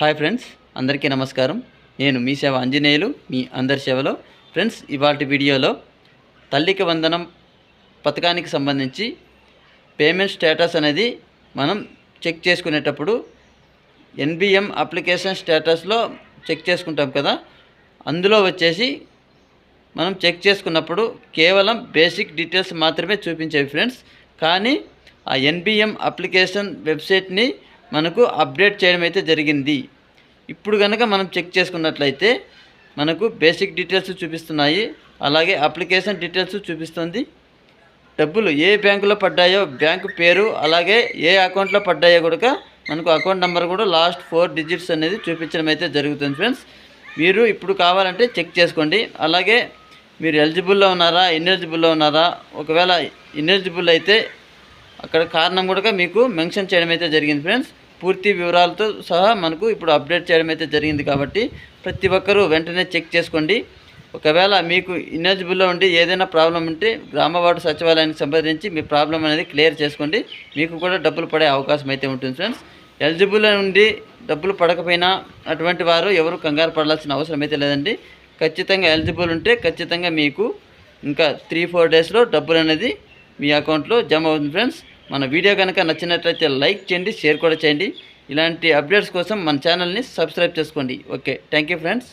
Hi friends అందరికీ నమస్కారం. నేను మీ సేవ ఆంజనేయులు మీ అందరి సేవలో. ఫ్రెండ్స్ ఇవాటి వీడియోలో తల్లికి వందనం పథకానికి సంబంధించి పేమెంట్ స్టేటస్ అనేది మనం చెక్ చేసుకునేటప్పుడు ఎన్బిఎం అప్లికేషన్ స్టేటస్లో చెక్ చేసుకుంటాం కదా. అందులో వచ్చేసి మనం చెక్ చేసుకున్నప్పుడు కేవలం బేసిక్ డీటెయిల్స్ మాత్రమే చూపించేవి ఫ్రెండ్స్. కానీ ఆ ఎన్బిఎం అప్లికేషన్ వెబ్సైట్ని మనకు అప్డేట్ చేయడం అయితే జరిగింది. ఇప్పుడు కనుక మనం చెక్ చేసుకున్నట్లయితే మనకు బేసిక్ డీటెయిల్స్ చూపిస్తున్నాయి. అలాగే అప్లికేషన్ డీటెయిల్స్ చూపిస్తుంది. డబ్బులు ఏ బ్యాంకులో పడ్డాయో బ్యాంకు పేరు అలాగే ఏ అకౌంట్లో పడ్డాయో కూడా మనకు అకౌంట్ నెంబర్ కూడా లాస్ట్ ఫోర్ డిజిట్స్ అనేది చూపించడం అయితే జరుగుతుంది ఫ్రెండ్స్. మీరు ఇప్పుడు కావాలంటే చెక్ చేసుకోండి. అలాగే మీరు ఎలిజిబుల్లో ఉన్నారా ఇన్ఎలిజిబుల్లో ఉన్నారా? ఒకవేళ ఇన్ఎలిజిబుల్ అయితే అక్కడ కారణం కూడా మీకు మెన్షన్ చేయడం అయితే జరిగింది ఫ్రెండ్స్. పూర్తి వివరాలతో సహా మనకు ఇప్పుడు అప్డేట్ చేయడం అయితే జరిగింది కాబట్టి ప్రతి ఒక్కరూ వెంటనే చెక్ చేసుకోండి. ఒకవేళ మీకు ఇన్ఎలిజిబుల్లో ఉండి ఏదైనా ప్రాబ్లం ఉంటే గ్రామ వార్డు సచివాలయానికి సంప్రదించి మీ ప్రాబ్లం అనేది క్లియర్ చేసుకోండి. మీకు కూడా డబ్బులు పడే అవకాశం అయితే ఉంటుంది ఫ్రెండ్స్. ఎలిజిబుల్ నుండి డబ్బులు పడకపోయినా అటువంటి వారు ఎవరు కంగారు పడాల్సిన అవసరం అయితే లేదండి. ఖచ్చితంగా ఎలిజిబుల్ ఉంటే ఖచ్చితంగా మీకు ఇంకా త్రీ ఫోర్ డేస్లో డబ్బులు అనేది మీ అకౌంట్లో జమ అవుతుంది ఫ్రెండ్స్. మన వీడియో కనుక నచ్చినట్లయితే లైక్ చేయండి షేర్ కూడా చేయండి. ఇలాంటి అప్డేట్స్ కోసం మన ఛానల్ని సబ్స్క్రైబ్ చేసుకోండి. Okay thank you friends.